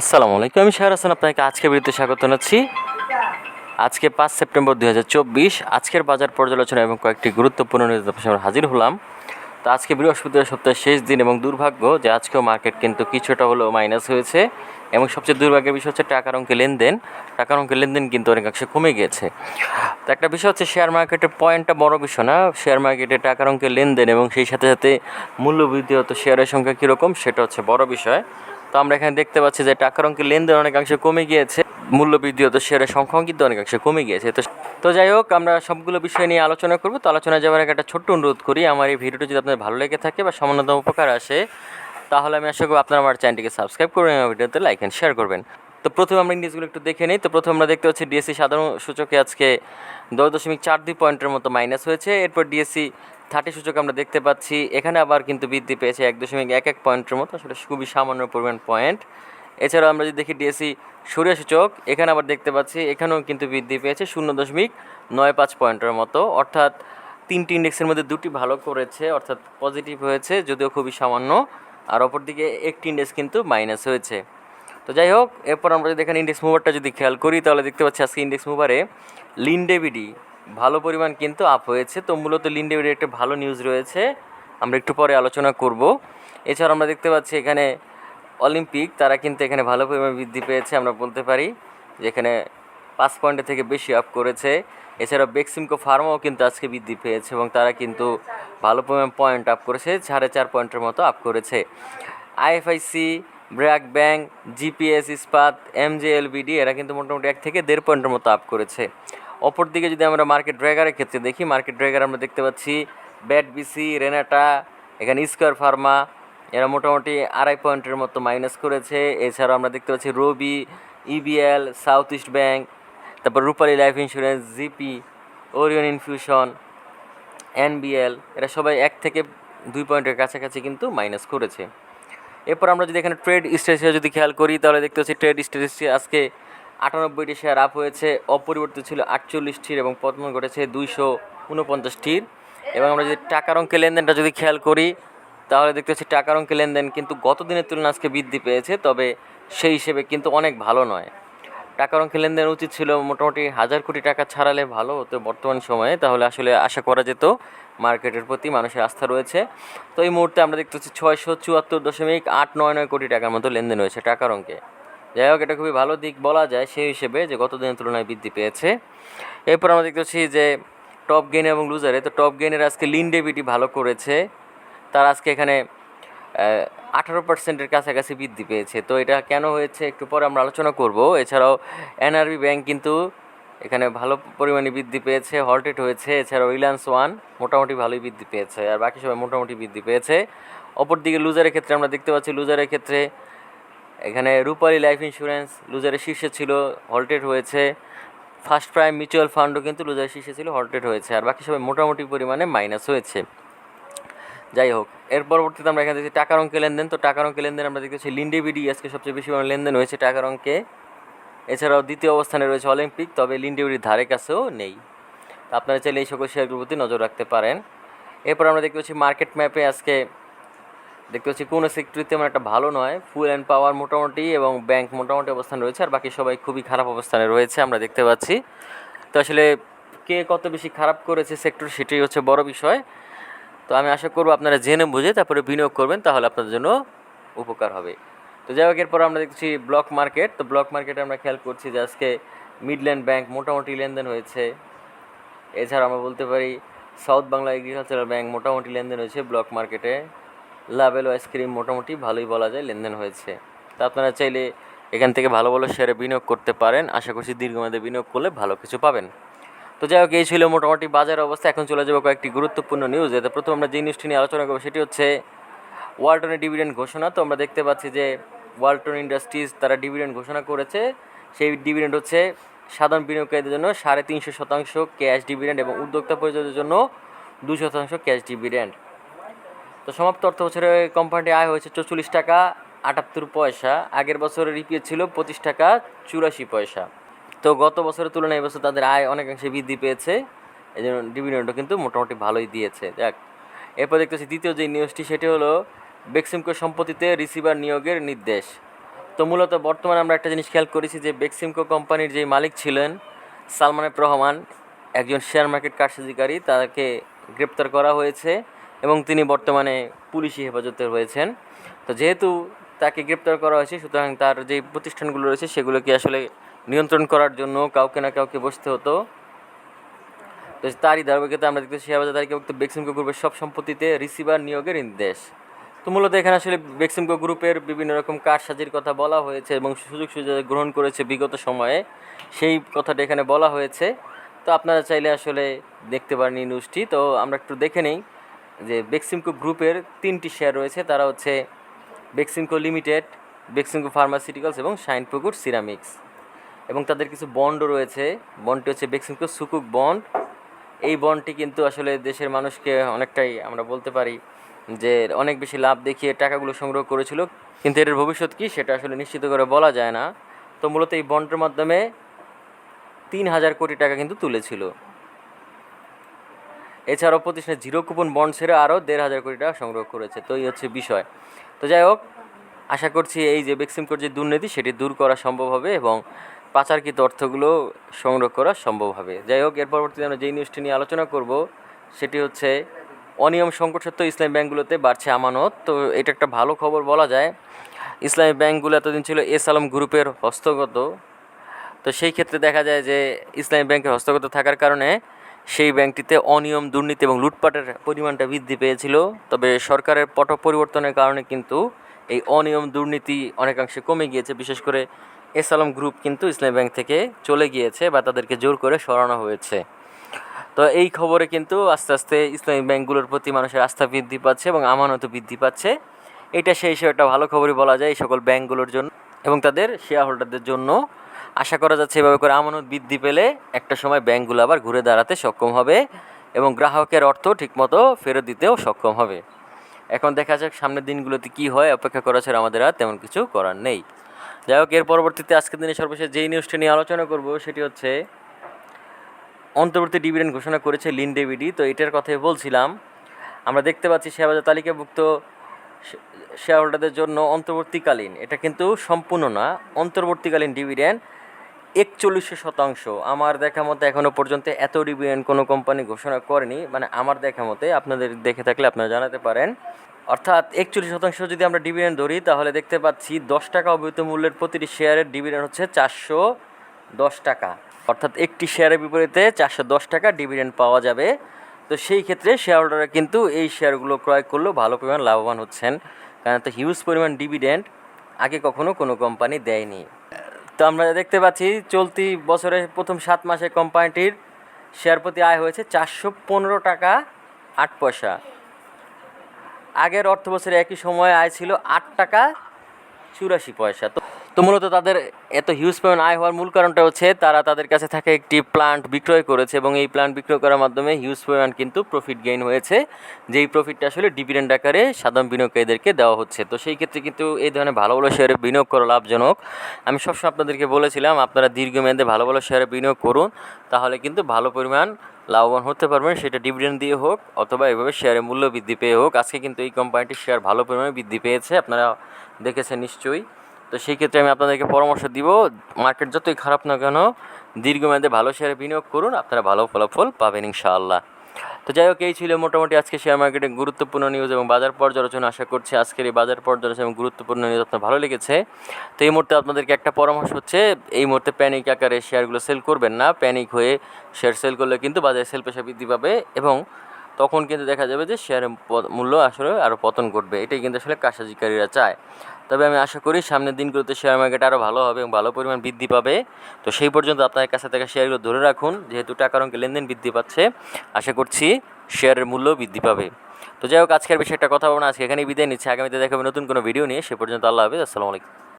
আসসালামু আলাইকুম। আমি শাহর হাসান, আপনাকে আজকে বিরুদ্ধে স্বাগত জানাচ্ছি। আজকে পাঁচ সেপ্টেম্বর দুই হাজার চব্বিশ, আজকের বাজার পর্যালোচনা এবং কয়েকটি গুরুত্বপূর্ণ আপনার হাজির হলাম। তো আজকে বৃহস্পতিবার সপ্তাহের শেষ দিন এবং দুর্ভাগ্য যে আজকেও মার্কেট কিন্তু কিছুটা হলেও মাইনাস হয়েছে এবং সবচেয়ে দুর্ভাগ্যের বিষয় হচ্ছে টাকার অঙ্কে লেনদেন। টাকার অঙ্কে লেনদেন কিন্তু অনেকাংশে কমে গিয়েছে তো একটা বিষয় হচ্ছে শেয়ার মার্কেটের পয়েন্টটা বড় বিষয় না। শেয়ার মার্কেটে টাকার অঙ্কে লেনদেন এবং সেই সাথে সাথে মূল্যবৃদ্ধি হতো শেয়ারের সংখ্যা কীরকম সেটা হচ্ছে বড় বিষয়। তো আমরা এখানে দেখতে পাচ্ছি যে টাকার অঙ্কে লেনদেন অনেকাংশে কমে গিয়েছে মূল্য বৃদ্ধি হতো শেয়ারের সংখ্যাও কিন্তু অনেকাংশে কমে গিয়েছে। তো তো যাই হোক, আমরা সবগুলো বিষয় নিয়ে আলোচনা করব। তো আলোচনা যাওয়ার আগে একটা ছোট্ট অনুরোধ করি, আমার এই ভিডিওটি যদি আপনার ভালো লেগে থাকে বা সামান্যতম উপকার আসে, তাহলে আমি আশা করব আপনারা আমার চ্যানেলটিকে সাবস্ক্রাইব করবেন আমার ভিডিওতে লাইক অ্যান্ড শেয়ার করবেন। তো প্রথমে আমরা ইন্ডিসগুলো একটু দেখে নিই। তো প্রথমে আমরা দেখতে পাচ্ছি ডিএসসি সাধারণ সূচকে আজকে দশ দশমিক চার দুই পয়েন্টের মতো মাইনাস হয়েছে। এরপর ডিএসসি থার্টি সূচক আমরা দেখতে পাচ্ছি। এখানে আবার কিন্তু বৃদ্ধি পেয়েছে এক দশমিক এক এক পয়েন্টের মতো, আসলে খুবই সামান্য পরিমাণ পয়েন্ট। এছাড়াও আমরা যদি দেখি ডিএসসি সূর্য সূচক, এখানে আবার দেখতে পাচ্ছি এখানেও কিন্তু বৃদ্ধি পেয়েছে শূন্য দশমিক নয় পাঁচ পয়েন্টের মতো। অর্থাৎ তিনটি ইন্ডেক্সের মধ্যে দুটি ভালো করেছে, অর্থাৎ পজিটিভ হয়েছে, যদিও খুবই সামান্য। আর অপরদিকে একটি ইন্ডেক্স কিন্তু মাইনাস হয়েছে। তো যাই হোক, এরপর আমরা যদি এখানে ইন্ডেক্স মুভারটা যদি খেয়াল করি, তাহলে দেখতে পাচ্ছি আজকে ইন্ডেক্স মুভারে লিনডেভিডি ভালো পরিমাণ কিন্তু আপ হয়েছে। তো মূলত লিনডেভিডির একটা ভালো নিউজ রয়েছে। আমরা একটু পরে আলোচনা করব। এছাড়া আমরা দেখতে পাচ্ছি এখানে অলিম্পিক তারা কিন্তু এখানে ভালো পরিমাণ বৃদ্ধি পেয়েছে, আমরা বলতে পারি। যেখানে পাঁচ পয়েন্টের থেকে বেশি আপ করেছে। এছাড়া বেক্সিমকো ফার্মাও কিন্তু আজকে বৃদ্ধি পেয়েছে এবং তারা কিন্তু ভালো পরিমাণ পয়েন্ট আপ করেছে, সাড়ে চার পয়েন্টের মতো আপ করেছে। আইএফআইসি ব্র্যাক ব্যাংক জিপিএস ইস্পাত এমজেএলবিডি এরা কিন্তু মোটামুটি এক থেকে দেড় পয়েন্টের মতো আপ করেছে। অপরদিকে যদি আমরা মার্কেট ড্রাইগারের ক্ষেত্রে দেখি মার্কেট ড্রাইগার আমরা দেখতে পাচ্ছি ব্যাট বিসি রেনাটা এখানে স্কোয়ার ফার্মা এরা মোটামুটি আড়াই পয়েন্টের মতো মাইনাস করেছে। এছাড়াও আমরা দেখতে পাচ্ছি Robi EBL south east bank তারপর Rupali life insurance GP Orion infusion NBL এরা সবাই এক থেকে দুই পয়েন্টের কাছাকাছি কিন্তু মাইনাস করেছে। এরপর আমরা যদি এখানে ট্রেড স্ট্রেসে যদি খেয়াল করি, তাহলে দেখতে পাচ্ছি ট্রেড স্ট্রেসটি আজকে আটানব্বইটি শেয়ার আপ হয়েছে, অপরিবর্তিত ছিল আটচল্লিশটির এবং পতন ঘটেছে দুইশো উনপঞ্চাশটির। এবং আমরা যদি টাকার অঙ্কে লেনদেনটা যদি খেয়াল করি, তাহলে দেখতে পাচ্ছি টাকার অঙ্কে লেনদেন কিন্তু গত দিনের তুলনায় আজকে বৃদ্ধি পেয়েছে, তবে সেই হিসেবে কিন্তু অনেক ভালো নয়। টাকার অঙ্কে লেনদেন উচিত ছিল মোটামুটি হাজার কোটি টাকা ছাড়ালে ভালো হতো বর্তমান সময়ে, তাহলে আসলে আশা করা যেত মার্কেটের প্রতি মানুষের আস্থা রয়েছে। তো এই মুহূর্তে আমরা দেখতে পাচ্ছি ছয়শো চুয়াত্তর দশমিক আট নয় নয় কোটি টাকার মতো লেনদেন হয়েছে টাকার অঙ্কে। যাই হোক, এটা খুবই ভালো দিক বলা যায় সেই হিসেবে যে গত দিনের তুলনায় বৃদ্ধি পেয়েছে। এরপর আমরা দেখতে পাচ্ছি যে টপ গেইন এবং লুজারে তো টপ গেইনের আজকে লিন ডেবিটি ভালো করেছে। তার আজকে এখানে আঠারো পার্সেন্টের কাছাকাছি বৃদ্ধি পেয়েছে। তো এটা কেন হয়েছে একটু পরে আমরা আলোচনা করব। এছাড়াও এনআরবি ব্যাংক কিন্তু এখানে ভালো পরিমাণে বৃদ্ধি পেয়েছে হল্টেড হয়েছে। এছাড়াও রিলায়েন্স ওয়ান মোটামুটি ভালোই বৃদ্ধি পেয়েছে। আর বাকি সবাই মোটামুটি বৃদ্ধি পেয়েছে। অপরদিকে লুজারের ক্ষেত্রে আমরা দেখতে পাচ্ছি লুজারের ক্ষেত্রে এখানে রূপালী লাইফ ইন্স্যুরেন্স লুজারের শীর্ষে ছিল, হল্টেড হয়েছে। ফার্স্ট প্রাইম মিউচুয়াল ফান্ডও কিন্তু লুজারের শীর্ষে ছিল, হল্টেড হয়েছে। আর বাকি সবাই মোটামুটি পরিমাণে মাইনাস হয়েছে। যাই হোক, এর পরবর্তীতে আমরা এখানে দেখছি টাকার অঙ্কে লেনদেন। তো টাকার অঙ্কে লেনদেন আমরা দেখতেছি লিন্ডেবিডি আজকে সবচেয়ে বেশি লেনদেন হয়েছে টাকার অঙ্কে। এছাড়াও দ্বিতীয় অবস্থানে রয়েছে অলিম্পিক, তবে লিন্ডেবিডির ধারে কাছেও নেই। আপনারা চাইলে এই সকল শেয়ারগুলোর প্রতি নজর রাখতে পারেন। এরপর আমরা দেখতে পাচ্ছি মার্কেট ম্যাপে আজকে দেখতে পাচ্ছি কোনো সেক্টরি তেমন একটা ভালো নয়। ফুল অ্যান্ড পাওয়ার মোটামুটি এবং ব্যাংক মোটামুটি অবস্থান রয়েছে আর বাকি সবাই খুবই খারাপ অবস্থানে রয়েছে, আমরা দেখতে পাচ্ছি। তো আসলে কে কত বেশি খারাপ করেছে সেক্টর সেটাই হচ্ছে বড় বিষয়। তো আমি আশা করব আপনারা জেনে বুঝে তারপরে বিনিয়োগ করবেন, তাহলে আপনাদের জন্য উপকার হবে। তো যাই হোক, এরপর আমরা দেখছি ব্লক মার্কেট তো ব্লক মার্কেটে আমরা খেয়াল করছি যে আজকে মিডল্যান্ড ব্যাংক মোটামুটি লেনদেন হয়েছে। এছাড়া আমরা বলতে পারি সাউথ বাংলা এগ্রিকালচারাল ব্যাংক মোটামুটি লেনদেন হয়েছে ব্লক মার্কেটে লাভেল আইসক্রিম মোটামুটি ভালোই বলা যায়, লেনদেন হয়েছে। তা আপনারা চাইলে এখান থেকে ভালো ভালো শেয়ারে বিনিয়োগ করতে পারেন। আশা করছি দীর্ঘমেয়াদে বিনিয়োগ করলে ভালো কিছু পাবেন। তো যাই হোক, এই ছিল মোটামুটি বাজার অবস্থা। এখন চলে যাব কয়েকটি গুরুত্বপূর্ণ নিউজ এতে। প্রথম আমরা যে নিউজটি নিয়ে আলোচনা করব, সেটি হচ্ছে ওয়ালটনের ডিভিডেন্ড ঘোষণা। তো আমরা দেখতে পাচ্ছি যে ওয়ালটন ইন্ডাস্ট্রিজ তারা ডিভিডেন্ড ঘোষণা করেছে। সেই ডিভিডেন্ড হচ্ছে সাধারণ বিনিয়োগকারীদের জন্য সাড়ে তিনশো শতাংশ ক্যাশ ডিভিডেন্ড এবং উদ্যোক্তা পরিচয়ের জন্য দুই শতাংশ ক্যাশ ডিভিডেন্ড তো সমাপ্ত অর্থ বছরে কোম্পানিটি আয় হয়েছে চৌচল্লিশ টাকা আটাত্তর পয়সা। আগের বছরের ইপিএস ছিল পঁচিশ টাকা চুরাশি পয়সা। তো গত বছরের তুলনায় এবছর তাদের আয় অনেকাংশে বৃদ্ধি পেয়েছে। এই জন্য ডিভিডেন্ডও কিন্তু মোটামুটি ভালোই দিয়েছে। যাক, এরপর দেখতেছি দ্বিতীয় যে নিউজটি সেটি হলো বেক্সিমকো সম্পত্তিতে রিসিভার নিয়োগের নির্দেশ। তো মূলত বর্তমানে আমরা একটা জিনিস খেয়াল করেছি যে বেক্সিমকো কোম্পানির যে মালিক ছিলেন সালমান রহমান একজন শেয়ার মার্কেট কারসাজিকারী, তাকে গ্রেপ্তার করা হয়েছে। এবং তিনি বর্তমানে পুলিশি হেফাজতে রয়েছেন। তো যেহেতু তাকে গ্রেপ্তার করা হয়েছে, সুতরাং তার যে প্রতিষ্ঠানগুলো রয়েছে, সেগুলোকে আসলে নিয়ন্ত্রণ করার জন্য কাউকে না কাউকে বসতে হতো। তো তারই ধারাবাহিকতা আমরা দেখতে শেয়ারবাজার তালিকাভুক্ত বেক্সিমকো গ্রুপের সব সম্পত্তিতে রিসিভার নিয়োগের নির্দেশ। তো মূলত এখানে আসলে বেক্সিমকো গ্রুপের বিভিন্ন রকম কারসাজির কথা বলা হয়েছে এবং সুযোগ সুবিধা গ্রহণ করেছে বিগত সময়ে। সেই কথাটা এখানে বলা হয়েছে। তো আপনারা চাইলে আসলে দেখতে পারেন নিউজটি তো আমরা একটু দেখে নেই। যে বেক্সিমকো গ্রুপের তিনটি শেয়ার রয়েছে, তারা হচ্ছে বেক্সিমকো লিমিটেড বেক্সিমকো ফার্মাসিউটিক্যালস এবং শাইনপুকুর সিরামিক্স এবং তাদের কিছু বন্ডও রয়েছে। বন্ডটি হচ্ছে বেক্সিমকো সুকুক বন্ড এই বন্ডটি কিন্তু আসলে দেশের মানুষকে অনেকটাই আমরা বলতে পারি যে অনেক বেশি লাভ দেখিয়ে টাকাগুলো সংগ্রহ করেছিল। কিন্তু এটার ভবিষ্যৎ কী সেটা আসলে নিশ্চিত করে বলা যায় না। তো মূলত এই বন্ডের মাধ্যমে তিন হাজার কোটি টাকা কিন্তু তুলেছিল। এছাড়াও প্রতিষ্ঠানে জিরো কুপন বন্ড ছেড়ে আরও দেড় হাজার কোটি টাকা সংগ্রহ করেছে। তো এই হচ্ছে বিষয়। তো যাই হোক, আশা করছি এই যে বেক্সিমকোর যে দুর্নীতি, সেটি দূর করা সম্ভব হবে এবং পাচারকৃত অর্থগুলো সংগ্রহ করা সম্ভব হবে। যাই হোক, এর পরবর্তীতে আমরা যেই নিউজটি নিয়ে আলোচনা করব, সেটি হচ্ছে অনিয়ম সংকট সত্ত্বেও ইসলামী ব্যাংকগুলোতে বাড়ছে আমানত। তো এটা একটা ভালো খবর বলা যায়। ইসলামী ব্যাংকগুলো এতদিন ছিল এস আলম গ্রুপের হস্তগত। তো সেই ক্ষেত্রে দেখা যায় যে ইসলামী ব্যাংকের হস্তগত থাকার কারণে সেই ব্যাংকটিতে অনিয়ম, দুর্নীতি এবং লুটপাটের পরিমাণটা বৃদ্ধি পেয়েছিল। তবে সরকারের পট পরিবর্তনের কারণে কিন্তু এই অনিয়ম, দুর্নীতি অনেকাংশে কমে গিয়েছে। বিশেষ করে এস আলম গ্রুপ কিন্তু ইসলামী ব্যাংক থেকে চলে গিয়েছে বা তাদেরকে জোর করে সরানো হয়েছে। তো এই খবরে কিন্তু আস্তে আস্তে ইসলামী ব্যাংকগুলোর প্রতি মানুষের আস্থা বৃদ্ধি পাচ্ছে এবং আমানত বৃদ্ধি পাচ্ছে। এটা সেই হিসেবে একটা ভালো খবরই বলা যায় এই সকল ব্যাংকগুলোর জন্য এবং তাদের শেয়ার হোল্ডারদের জন্য। আশা করা যাচ্ছে এভাবে করে আমানত বৃদ্ধি পেলে একটা সময় ব্যাংকগুলো আবার ঘুরে দাঁড়াতে সক্ষম হবে এবং গ্রাহকের অর্থ ঠিকমতো ফেরত দিতেও সক্ষম হবে। এখন দেখা যাক সামনের দিনগুলোতে কী হয়, অপেক্ষা করা ছাড়া আমাদের আর তেমন কিছু করার নেই। যাই হোক, এর পরবর্তীতে আজকের দিনে সর্বশেষ যেই নিউজটি নিয়ে আলোচনা করব সেটি হচ্ছে, অন্তর্বর্তী ডিভিডেন্ড ঘোষণা করেছে লিন ডেভিডি তো এটার কথাই বলছিলাম। আমরা দেখতে পাচ্ছি শেয়ারবাজার তালিকাভুক্ত শেয়ার হোল্ডারদের জন্য অন্তর্বর্তীকালীন। এটা কিন্তু সম্পূর্ণ না। অন্তর্বর্তীকালীন ডিভিডেন্ড একচল্লিশ শতাংশ। আমার দেখা মতে এখনও পর্যন্ত এত ডিভিডেন্ড কোনো কোম্পানি ঘোষণা করেনি। মানে আমার দেখা মতে আপনাদের দেখে থাকলে আপনারা জানাতে পারেন। অর্থাৎ একচল্লিশ শতাংশ যদি আমরা ডিভিডেন্ড ধরি, তাহলে দেখতে পাচ্ছি দশ টাকা অবহিত মূল্যের প্রতিটি শেয়ারের ডিভিডেন্ড হচ্ছে চারশো দশ টাকা। অর্থাৎ একটি শেয়ারের বিপরীতে চারশো দশ টাকা ডিভিডেন্ড পাওয়া যাবে। তো সেই ক্ষেত্রে শেয়ার হোল্ডাররা কিন্তু এই শেয়ারগুলো ক্রয় করলেও ভালো পরিমাণ লাভবান হচ্ছেন। কারণ তো হিউজ পরিমাণ ডিভিডেন্ড আগে কখনো কোনো কোম্পানি দেয়নি। তো আমরা দেখতে পাচ্ছি, চলতি বছরের প্রথম সাত মাসে কোম্পানিটির শেয়ার প্রতি আয় হয়েছে চারশো পনেরো টাকা আট পয়সা। আগের অর্থ বছরে একই সময়ে আয় ছিল আট টাকা চুরাশি পয়সা। তো তো মূলত তাদের এত হিউজ পরিমাণ আয় হওয়ার মূল কারণটা হচ্ছে তারা তাদের কাছে থাকা একটি প্লান্ট বিক্রয় করেছে এবং এই প্লান্ট বিক্রয় করার মাধ্যমে হিউজ পরিমাণ কিন্তু প্রফিট গেইন হয়েছে। যেই প্রফিটটা আসলে ডিভিডেন্ড আকারে সাধারণ বিনিয়োগকারীদেরকে দেওয়া হচ্ছে। তো সেই ক্ষেত্রে কিন্তু এই ধরনের ভালো ভালো শেয়ারে বিনিয়োগ করা লাভজনক। আমি সবসময় আপনাদেরকে বলেছিলাম, আপনারা দীর্ঘমেয়াদে ভালো ভালো শেয়ারে বিনিয়োগ করুন, তাহলে কিন্তু ভালো পরিমাণ লাভবান হতে পারবেন। সেটা ডিভিডেন্ড দিয়ে হোক অথবা এভাবে শেয়ারের মূল্য বৃদ্ধি পেয়ে হোক। আজকে কিন্তু এই কোম্পানিটির শেয়ার ভালো পরিমাণে বৃদ্ধি পেয়েছে। আপনারা দেখেছেন নিশ্চয়ই। তো সেই ক্ষেত্রে আমি আপনাদেরকে পরামর্শ দিব মার্কেট যতই খারাপ না কেন, দীর্ঘমেয়াদে ভালো শেয়ারে বিনিয়োগ করুন, আপনারা ভালো ফলাফল পাবেন ইনশাআল্লাহ। তো যাই হোক, এই ছিল মোটামুটি আজকে শেয়ার মার্কেটে গুরুত্বপূর্ণ নিউজ এবং বাজার পর্যালোচনা। আশা করছি আজকের এই বাজার পর্যালোচনা এবং গুরুত্বপূর্ণ নিউজ আপনার ভালো লেগেছে। তো এই মুহূর্তে আপনাদেরকে একটা পরামর্শ হচ্ছে, এই মুহূর্তে প্যানিক আকারে শেয়ারগুলো সেল করবেন না। প্যানিক হয়ে শেয়ার সেল করলে কিন্তু বাজারে সেল পেশা বৃদ্ধি পাবে এবং তখন কিন্তু দেখা যাবে যে শেয়ারের মূল্য আসলে আরও পতন ঘটবে। এটাই কিন্তু আসলে কারসাজিকারীরা চায়। তবে আমি আশা করি সামনের দিনগুলোতে শেয়ার মার্কেট আরও ভালো হবে এবং ভালো পরিমাণ বৃদ্ধি পাবে। তো সেই পর্যন্ত আপনার কাছে থাকা শেয়ারগুলো ধরে রাখুন। যেহেতু টাকার অঙ্কে লেনদেন বৃদ্ধি পাচ্ছে, আশা করছি শেয়ারের মূল্য বৃদ্ধি পাবে। তো যাই হোক, আজকের বিষয়ে একটা কথা বলব না। আজকে এখানেই বিদায় নিচ্ছি। আগামীতে দেখাবে নতুন কোনো ভিডিও নিয়ে। সে পর্যন্ত আল্লাহ হাফিজ। আসসালামু আলাইকুম।